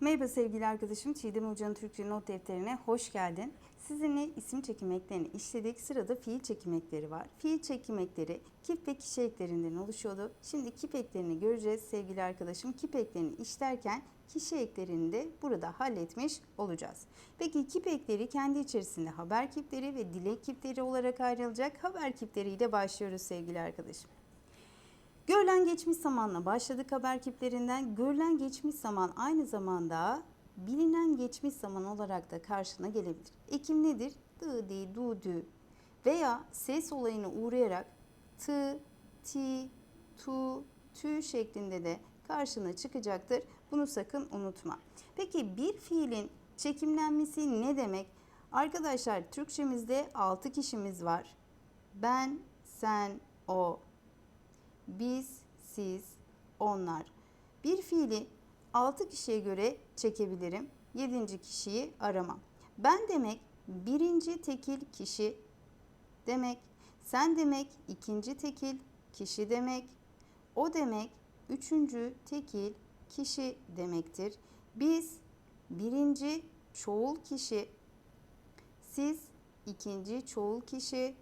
Merhaba sevgili arkadaşım Çiğdem Hoca'nın Türkçe not defterine hoş geldin. Sizinle isim çekim eklerini işledik. Sırada fiil çekim ekleri var. Fiil çekim ekleri kip ve kişi eklerinden oluşuyordu. Şimdi kip eklerini göreceğiz sevgili arkadaşım. Kip eklerini işlerken kişi eklerini de burada halletmiş olacağız. Peki kip ekleri kendi içerisinde haber kipleri ve dilek kipleri olarak ayrılacak. Haber kipleriyle başlıyoruz sevgili arkadaşım. Görülen geçmiş zamanla başladık haber kiplerinden. Görülen geçmiş zaman aynı zamanda bilinen geçmiş zaman olarak da karşına gelebilir. Ekim nedir? Dı, di, du, dü veya ses olayına uğrayarak tı, ti, tu, tü şeklinde de karşına çıkacaktır. Bunu sakın unutma. Peki bir fiilin çekimlenmesi ne demek? Arkadaşlar Türkçemizde 6 kişimiz var. Ben, sen, o, biz, siz, onlar. Bir fiili 6 kişiye göre çekebilirim. 7. kişiyi aramam. Ben demek birinci tekil kişi demek. Sen demek ikinci tekil kişi demek. O demek üçüncü tekil kişi demektir. Biz birinci çoğul kişi. Siz ikinci çoğul kişi.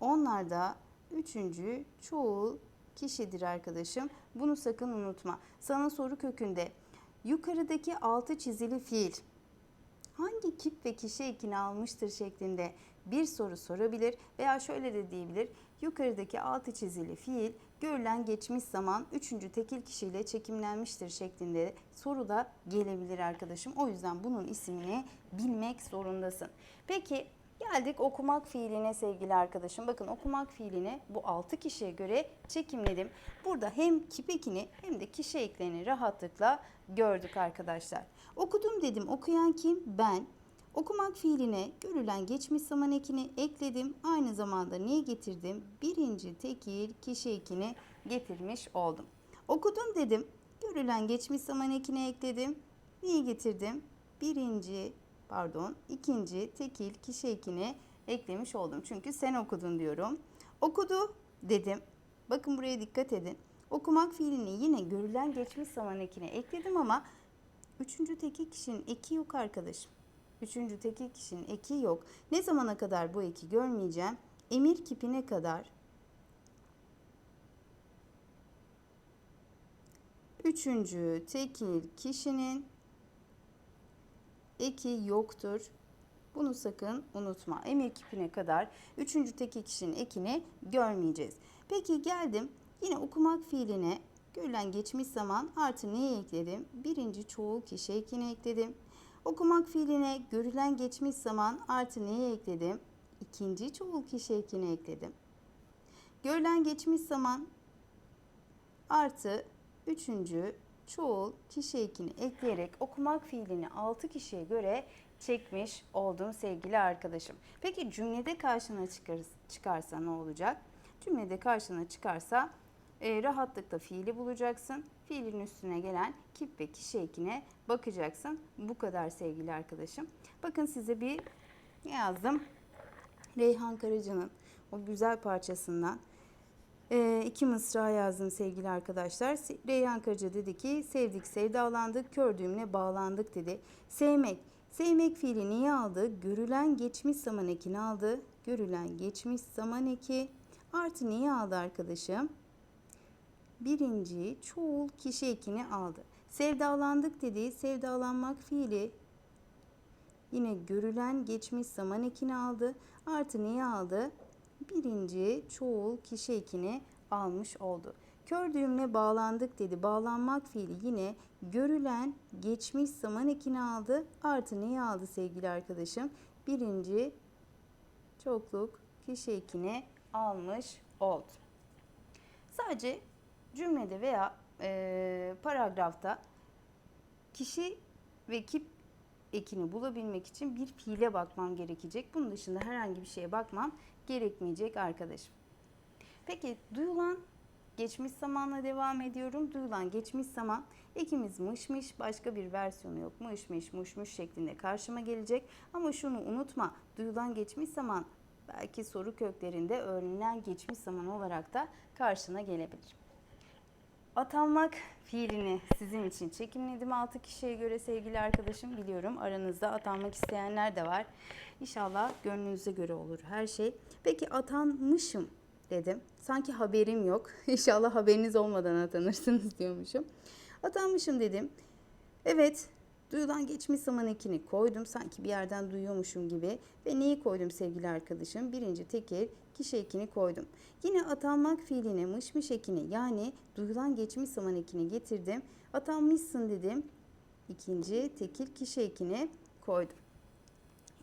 Onlar da üçüncü çoğul kişidir arkadaşım. Bunu sakın unutma. Sana soru kökünde yukarıdaki altı çizili fiil hangi kip ve kişi ekini almıştır şeklinde bir soru sorabilir veya şöyle de diyebilir. Yukarıdaki altı çizili fiil görülen geçmiş zaman üçüncü tekil kişiyle çekimlenmiştir şeklinde soru da gelebilir arkadaşım. O yüzden bunun ismini bilmek zorundasın. Peki Geldik okumak fiiline sevgili arkadaşım. Bakın okumak fiilini bu 6 kişiye göre çekimledim. Burada hem kip ekini hem de kişi eklerini rahatlıkla gördük arkadaşlar. Okudum dedim. Okuyan kim? Ben. Okumak fiiline görülen geçmiş zaman ekini ekledim. Aynı zamanda niye getirdim? Birinci tekil kişi ekini getirmiş oldum. Okudum dedim. Görülen geçmiş zaman ekini ekledim. Niye getirdim? Birinci pardon ikinci tekil kişi ekini eklemiş oldum. Çünkü sen okudun diyorum. Okudu dedim. Bakın buraya dikkat edin. Okumak fiilini yine görülen geçmiş zaman ekine ekledim ama üçüncü tekil kişinin eki yok arkadaşım. Üçüncü tekil kişinin eki yok. Ne zamana kadar bu eki görmeyeceğim? Emir kipine kadar üçüncü tekil kişinin eki yoktur. Bunu sakın unutma. Emir kipine kadar üçüncü tekil kişinin ekini görmeyeceğiz. Peki geldim yine okumak fiiline görülen geçmiş zaman artı neyi ekledim? Birinci çoğul kişi ekini ekledim. Okumak fiiline görülen geçmiş zaman artı neyi ekledim? İkinci çoğul kişi ekini ekledim. Görülen geçmiş zaman artı üçüncü çoğul kişi ekini ekleyerek okumak fiilini 6 kişiye göre çekmiş oldum sevgili arkadaşım. Peki cümlede karşına çıkar, çıkarsa ne olacak? Cümlede karşına çıkarsa e, rahatlıkla fiili bulacaksın. Fiilin üstüne gelen kip ve kişi ekine bakacaksın. Bu kadar sevgili arkadaşım. Bakın size bir yazdım? Reyhan Karaca'nın o güzel parçasından e, iki mısra yazdım sevgili arkadaşlar. Reyhan Karaca dedi ki sevdik sevdalandık kördüğümle bağlandık dedi. Sevmek. Sevmek fiili niye aldı? Görülen geçmiş zaman ekini aldı. Görülen geçmiş zaman eki artı niye aldı arkadaşım? Birinci çoğul kişi ekini aldı. Sevdalandık dedi. Sevdalanmak fiili yine görülen geçmiş zaman ekini aldı. Artı niye aldı? Birinci çoğul kişi ekini almış oldu. Kör düğümle bağlandık dedi. Bağlanmak fiili yine görülen geçmiş zaman ekini aldı. Artı neyi aldı sevgili arkadaşım? Birinci çokluk kişi ekini almış oldu. Sadece cümlede veya e, paragrafta kişi ve kip ekini bulabilmek için bir fiile bakmam gerekecek. Bunun dışında herhangi bir şeye bakmam gerekmeyecek arkadaşım. Peki duyulan geçmiş zamanla devam ediyorum. Duyulan geçmiş zaman ekimiz mışmış başka bir versiyonu yok. Mışmış muşmuş şeklinde karşıma gelecek. Ama şunu unutma duyulan geçmiş zaman belki soru köklerinde öğrenilen geçmiş zaman olarak da karşına gelebilir. Atanmak fiilini sizin için çekimledim 6 kişiye göre sevgili arkadaşım biliyorum aranızda atanmak isteyenler de var. İnşallah gönlünüze göre olur her şey. Peki atanmışım dedim. Sanki haberim yok. İnşallah haberiniz olmadan atanırsınız diyormuşum. Atanmışım dedim. Evet Duyulan geçmiş zaman ekini koydum. Sanki bir yerden duyuyormuşum gibi. Ve neyi koydum sevgili arkadaşım? Birinci tekil kişi ekini koydum. Yine atanmak fiiline mışmış ekini yani duyulan geçmiş zaman ekini getirdim. Atanmışsın dedim. İkinci tekil kişi ekini koydum.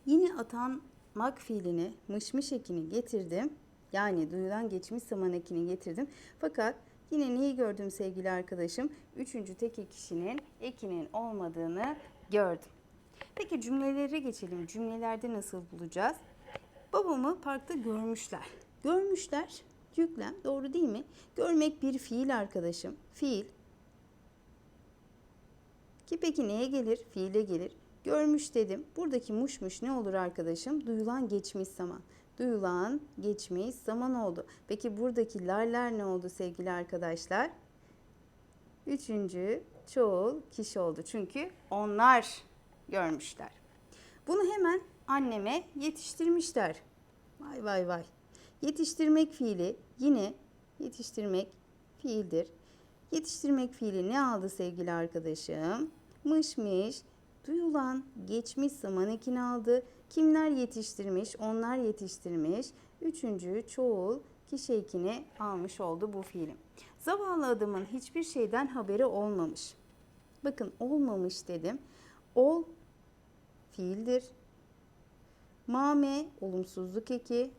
Yine atanmak fiilini mışmış ekini getirdim. Yani duyulan geçmiş zaman ekini getirdim. Fakat yine neyi gördüm sevgili arkadaşım? Üçüncü tekil kişinin ekinin olmadığını gördüm. Peki cümlelere geçelim. Cümlelerde nasıl bulacağız? Babamı parkta görmüşler. Görmüşler yüklem doğru değil mi? Görmek bir fiil arkadaşım. Fiil. Ki peki neye gelir? Fiile gelir. Görmüş dedim. Buradaki muşmuş ne olur arkadaşım? Duyulan geçmiş zaman. Duyulan geçmiş zaman oldu. Peki buradaki larlar ne oldu sevgili arkadaşlar? Üçüncü çoğul kişi oldu. Çünkü onlar görmüşler. Bunu hemen anneme yetiştirmişler. Vay vay vay. Yetiştirmek fiili yine yetiştirmek fiildir. Yetiştirmek fiili ne aldı sevgili arkadaşım? Mışmış, duyulan geçmiş zaman ekini aldı. Kimler yetiştirmiş? Onlar yetiştirmiş. Üçüncü çoğul kişi ekini almış oldu bu fiilim. Zavallı adamın hiçbir şeyden haberi olmamış. Bakın olmamış dedim. Ol fiildir. Mame olumsuzluk eki.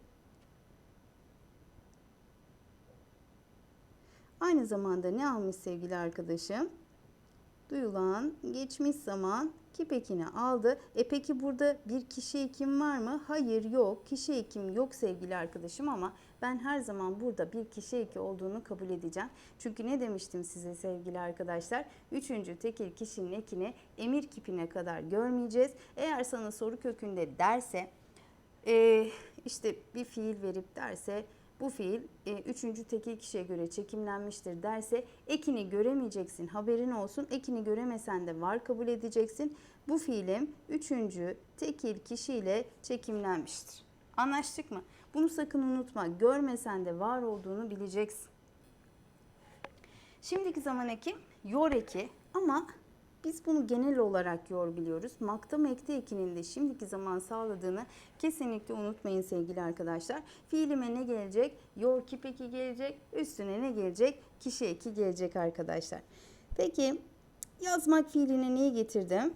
Aynı zamanda ne almış sevgili arkadaşım? Duyulan geçmiş zaman kip ekini aldı. E peki burada bir kişi ekim var mı? Hayır yok. Kişi ekim yok sevgili arkadaşım ama ben her zaman burada bir kişi eki olduğunu kabul edeceğim. Çünkü ne demiştim size sevgili arkadaşlar? Üçüncü tekil kişinin ekini emir kipine kadar görmeyeceğiz. Eğer sana soru kökünde derse e, işte bir fiil verip derse bu fiil e, üçüncü tekil kişiye göre çekimlenmiştir derse ekini göremeyeceksin haberin olsun. Ekini göremesen de var kabul edeceksin. Bu fiilim üçüncü tekil kişiyle çekimlenmiştir. Anlaştık mı? Bunu sakın unutma. Görmesen de var olduğunu bileceksin. Şimdiki zaman eki yor eki ama biz bunu genel olarak yor biliyoruz. Makta mekte ekinin de şimdiki zaman sağladığını kesinlikle unutmayın sevgili arkadaşlar. Fiilime ne gelecek? Yor kip eki gelecek. Üstüne ne gelecek? Kişi eki gelecek arkadaşlar. Peki yazmak fiiline neyi getirdim?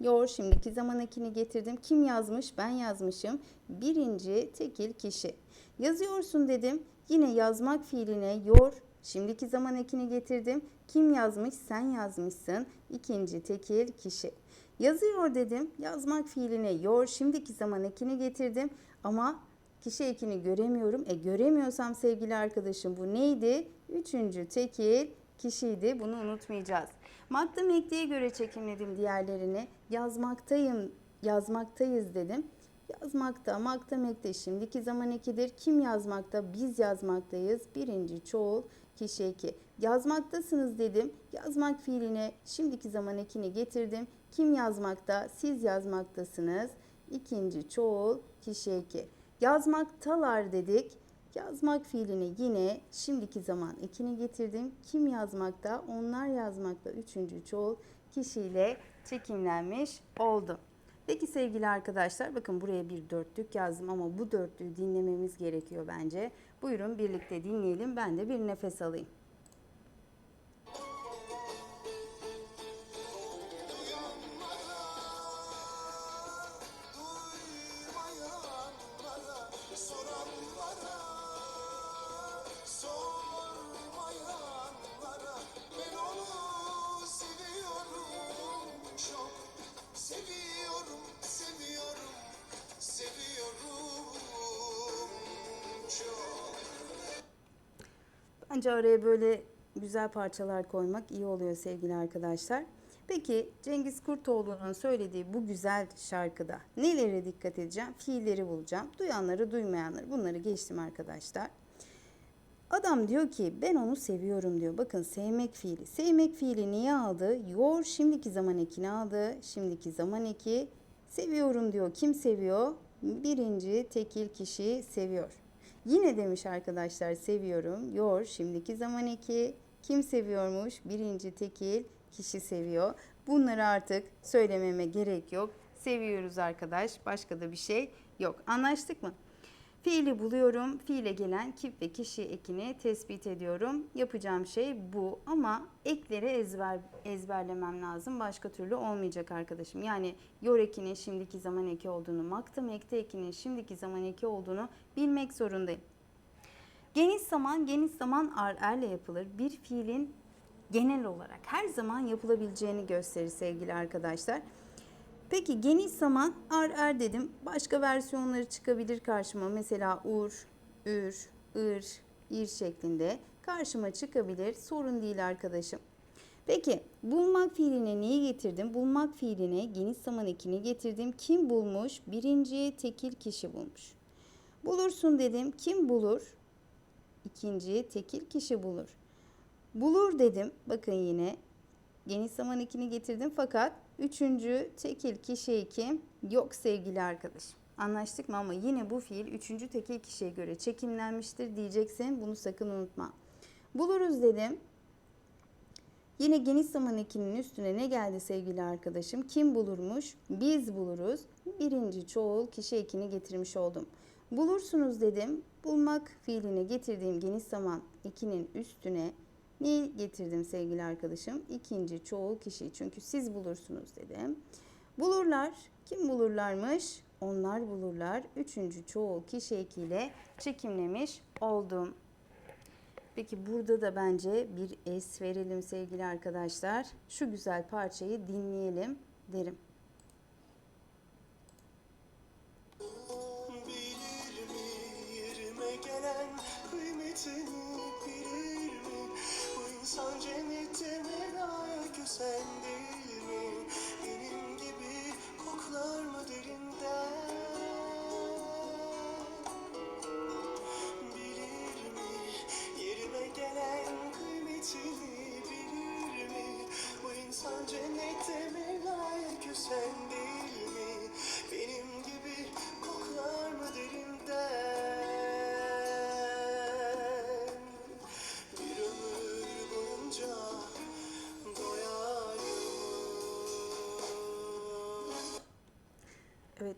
Yor şimdiki zaman ekini getirdim. Kim yazmış? Ben yazmışım. Birinci tekil kişi. Yazıyorsun dedim. Yine yazmak fiiline yor şimdiki zaman ekini getirdim. Kim yazmış? Sen yazmışsın. İkinci tekil kişi. Yazıyor dedim. Yazmak fiiline yor şimdiki zaman ekini getirdim. Ama kişi ekini göremiyorum. E göremiyorsam sevgili arkadaşım bu neydi? Üçüncü tekil kişiydi. Bunu unutmayacağız. Madde mekliğe göre çekimledim diğerlerini. Yazmaktayım, yazmaktayız dedim. Yazmakta, makta mekte şimdiki zaman ekidir. Kim yazmakta? Biz yazmaktayız. Birinci çoğul kişi eki. Yazmaktasınız dedim. Yazmak fiiline şimdiki zaman ekini getirdim. Kim yazmakta? Siz yazmaktasınız. İkinci çoğul kişi eki. Yazmaktalar dedik. Yazmak fiilini yine şimdiki zaman ekini getirdim. Kim yazmakta? Onlar yazmakta. Üçüncü çoğul kişiyle çekimlenmiş oldu. Peki sevgili arkadaşlar bakın buraya bir dörtlük yazdım ama bu dörtlüğü dinlememiz gerekiyor bence. Buyurun birlikte dinleyelim. Ben de bir nefes alayım. Bence araya böyle güzel parçalar koymak iyi oluyor sevgili arkadaşlar. Peki Cengiz Kurtoğlu'nun söylediği bu güzel şarkıda nelere dikkat edeceğim? Fiilleri bulacağım. Duyanları, duymayanları bunları geçtim arkadaşlar. Adam diyor ki ben onu seviyorum diyor. Bakın sevmek fiili. Sevmek fiili niye aldı? Yor şimdiki zaman ekini aldı. Şimdiki zaman eki seviyorum diyor. Kim seviyor? Birinci tekil kişi seviyor. Yine demiş arkadaşlar seviyorum. Yor şimdiki zaman eki. Kim seviyormuş? Birinci tekil kişi seviyor. Bunları artık söylememe gerek yok. Seviyoruz arkadaş. Başka da bir şey yok. Anlaştık mı? Fiili buluyorum. Fiile gelen kip ve kişi ekini tespit ediyorum. Yapacağım şey bu ama ekleri ezber ezberlemem lazım. Başka türlü olmayacak arkadaşım. Yani yor ekinin şimdiki zaman eki olduğunu, maktam ekte ekinin şimdiki zaman eki olduğunu bilmek zorundayım. Geniş zaman, geniş zaman ar erle yapılır. Bir fiilin genel olarak her zaman yapılabileceğini gösterir sevgili arkadaşlar. Peki geniş zaman ar er dedim. Başka versiyonları çıkabilir karşıma. Mesela ur, ür, ır, ir şeklinde karşıma çıkabilir. Sorun değil arkadaşım. Peki bulmak fiiline neyi getirdim? Bulmak fiiline geniş zaman ekini getirdim. Kim bulmuş? Birinci tekil kişi bulmuş. Bulursun dedim. Kim bulur? İkinci tekil kişi bulur. Bulur dedim. Bakın yine geniş zaman ekini getirdim fakat üçüncü tekil kişi kim? Yok sevgili arkadaşım. Anlaştık mı ama yine bu fiil üçüncü tekil kişiye göre çekimlenmiştir diyeceksin. Bunu sakın unutma. Buluruz dedim. Yine geniş zaman ekinin üstüne ne geldi sevgili arkadaşım? Kim bulurmuş? Biz buluruz. Birinci çoğul kişi ekini getirmiş oldum. Bulursunuz dedim. Bulmak fiiline getirdiğim geniş zaman ekinin üstüne ne getirdim sevgili arkadaşım? İkinci çoğul kişi. Çünkü siz bulursunuz dedim. Bulurlar. Kim bulurlarmış? Onlar bulurlar. Üçüncü çoğul kişi ekiyle çekimlemiş oldum. Peki burada da bence bir es verelim sevgili arkadaşlar. Şu güzel parçayı dinleyelim derim. Bilir mi yerime gelen kıymetini insan cennette mi layık sen değil mi? Benim gibi koklar mı derinden? Bilir mi yerime gelen kıymetini bilir mi? Bu insan cennette mi layık sen değil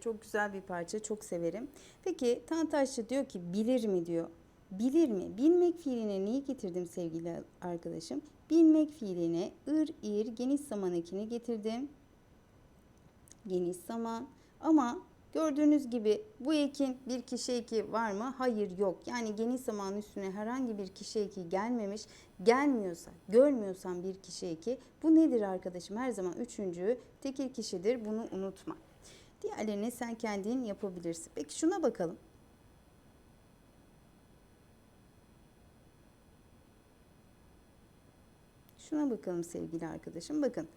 çok güzel bir parça. Çok severim. Peki Tantaşçı diyor ki bilir mi diyor. Bilir mi? Bilmek fiiline neyi getirdim sevgili arkadaşım? Bilmek fiiline ır, ir, geniş zaman ekini getirdim. Geniş zaman. Ama gördüğünüz gibi bu ekin bir kişi eki var mı? Hayır yok. Yani geniş zaman üstüne herhangi bir kişi eki gelmemiş. Gelmiyorsa, görmüyorsan bir kişi eki bu nedir arkadaşım? Her zaman üçüncü tekil kişidir. Bunu unutma. Diğerlerini sen kendin yapabilirsin. Peki şuna bakalım. Şuna bakalım sevgili arkadaşım. Bakın.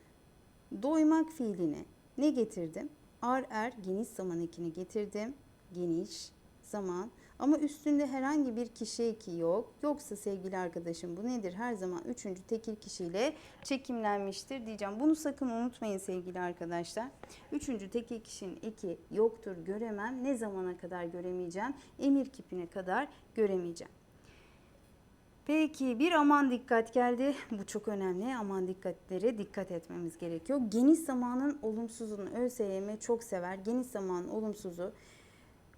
Doymak fiiline ne getirdim? Ar er geniş zaman ekini getirdim. Geniş zaman. Ama üstünde herhangi bir kişi eki yok. Yoksa sevgili arkadaşım bu nedir? Her zaman üçüncü tekil kişiyle çekimlenmiştir diyeceğim. Bunu sakın unutmayın sevgili arkadaşlar. Üçüncü tekil kişinin eki yoktur göremem. Ne zamana kadar göremeyeceğim? Emir kipine kadar göremeyeceğim. Peki bir aman dikkat geldi. Bu çok önemli. Aman dikkatlere dikkat etmemiz gerekiyor. Geniş zamanın olumsuzunu ÖSYM çok sever. Geniş zamanın olumsuzu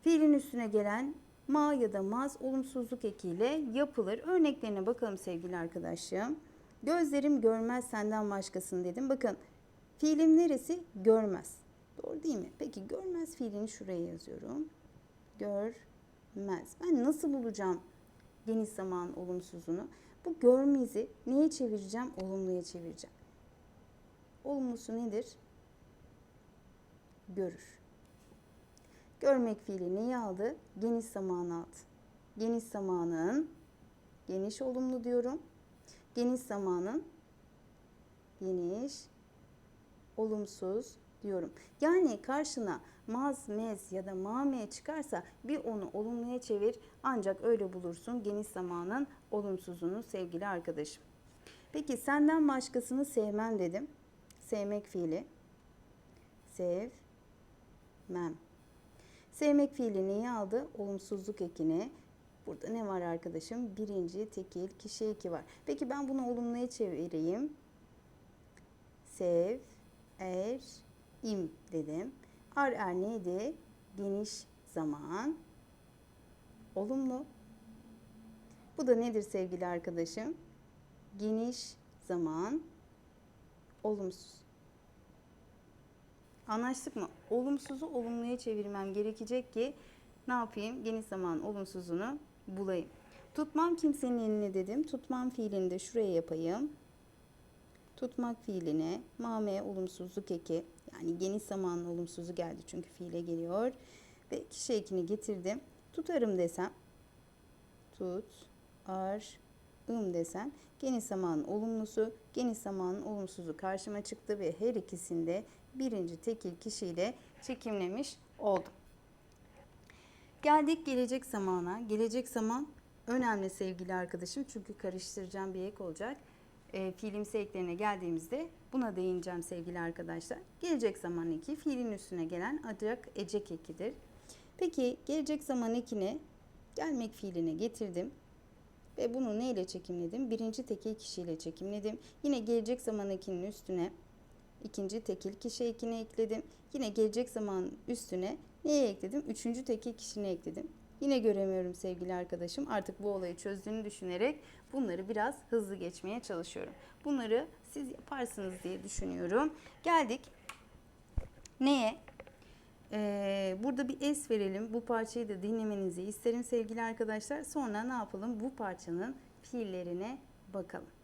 fiilin üstüne gelen ma ya da maz olumsuzluk ekiyle yapılır. Örneklerine bakalım sevgili arkadaşım. Gözlerim görmez senden başkasını dedim. Bakın fiilim neresi? Görmez. Doğru değil mi? Peki görmez fiilini şuraya yazıyorum. Görmez. Ben nasıl bulacağım geniş zaman olumsuzunu? Bu görmezi neye çevireceğim? Olumluya çevireceğim. Olumlusu nedir? Görür. Görmek fiili neyi aldı? Geniş zamanı aldı. Geniş zamanın geniş olumlu diyorum. Geniş zamanın geniş olumsuz diyorum. Yani karşına maz, mez ya da mame çıkarsa bir onu olumluya çevir ancak öyle bulursun geniş zamanın olumsuzunu sevgili arkadaşım. Peki senden başkasını sevmem dedim. Sevmek fiili. Sevmem. Sevmek fiili neyi aldı? Olumsuzluk ekini. Burada ne var arkadaşım? Birinci tekil kişi eki var. Peki ben bunu olumluya çevireyim. Sev, er, im dedim. Ar er neydi? Geniş zaman. Olumlu. Bu da nedir sevgili arkadaşım? Geniş zaman. Olumsuz. Anlaştık mı? Olumsuzu olumluya çevirmem gerekecek ki ne yapayım? Geniş zaman olumsuzunu bulayım. Tutmam kimsenin elini dedim. Tutmam fiilini de şuraya yapayım. Tutmak fiiline mame olumsuzluk eki yani geniş zamanın olumsuzu geldi çünkü fiile geliyor. Ve kişi ekini getirdim. Tutarım desem tut, ar, ım desem geniş zamanın olumlusu, geniş zamanın olumsuzu karşıma çıktı ve her ikisinde birinci tekil kişiyle çekimlemiş oldum. Geldik gelecek zamana. Gelecek zaman önemli sevgili arkadaşım çünkü karıştıracağım bir ek olacak. E, fiilimsi eklerine geldiğimizde buna değineceğim sevgili arkadaşlar. Gelecek zaman eki fiilin üstüne gelen acak ecek ekidir. Peki gelecek zaman ekine gelmek fiiline getirdim. Ve bunu neyle çekimledim? Birinci tekil kişiyle çekimledim. Yine gelecek zaman ekinin üstüne ikinci tekil kişi ekini ekledim. Yine gelecek zaman üstüne neye ekledim? Üçüncü tekil kişini ekledim. Yine göremiyorum sevgili arkadaşım. Artık bu olayı çözdüğünü düşünerek bunları biraz hızlı geçmeye çalışıyorum. Bunları siz yaparsınız diye düşünüyorum. Geldik. Neye? Ee, burada bir es verelim. Bu parçayı da dinlemenizi isterim sevgili arkadaşlar. Sonra ne yapalım? Bu parçanın fiillerine bakalım.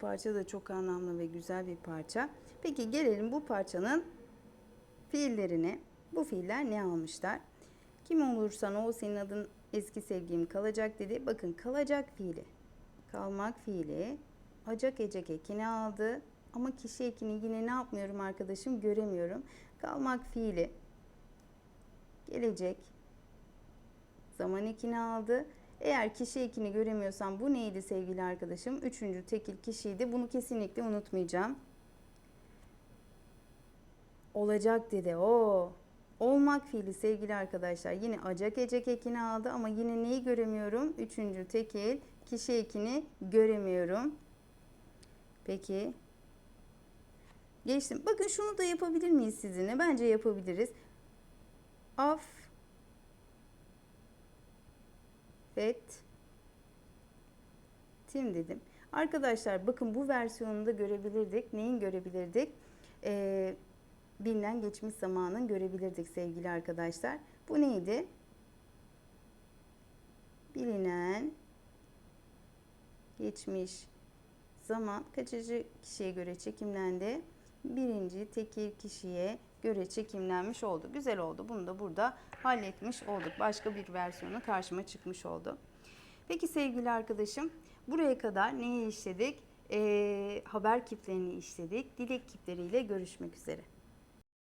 Parça da çok anlamlı ve güzel bir parça. Peki gelelim bu parçanın fiillerine. Bu fiiller ne almışlar? Kim olursan o senin adın eski sevgilim kalacak dedi. Bakın kalacak fiili. Kalmak fiili. Acak ecek ekini aldı. Ama kişi ekini yine ne yapmıyorum arkadaşım göremiyorum. Kalmak fiili. Gelecek. Zaman ekini aldı. Eğer kişi ekini göremiyorsam bu neydi sevgili arkadaşım? Üçüncü tekil kişiydi. Bunu kesinlikle unutmayacağım. Olacak dedi. O. Olmak fiili sevgili arkadaşlar. Yine acak ecek ekini aldı ama yine neyi göremiyorum? Üçüncü tekil kişi ekini göremiyorum. Peki. Geçtim. Bakın şunu da yapabilir miyiz sizinle? Bence yapabiliriz. Af fet tim dedim. Arkadaşlar bakın bu versiyonunu da görebilirdik. Neyin görebilirdik? Ee, bilinen geçmiş zamanın görebilirdik sevgili arkadaşlar. Bu neydi? Bilinen geçmiş zaman kaçıncı kişiye göre çekimlendi? Birinci tekil kişiye göre çekimlenmiş oldu. Güzel oldu. Bunu da burada halletmiş olduk. Başka bir versiyonu karşıma çıkmış oldu. Peki sevgili arkadaşım buraya kadar neyi işledik? Ee, haber kiplerini işledik. Dilek kipleriyle görüşmek üzere.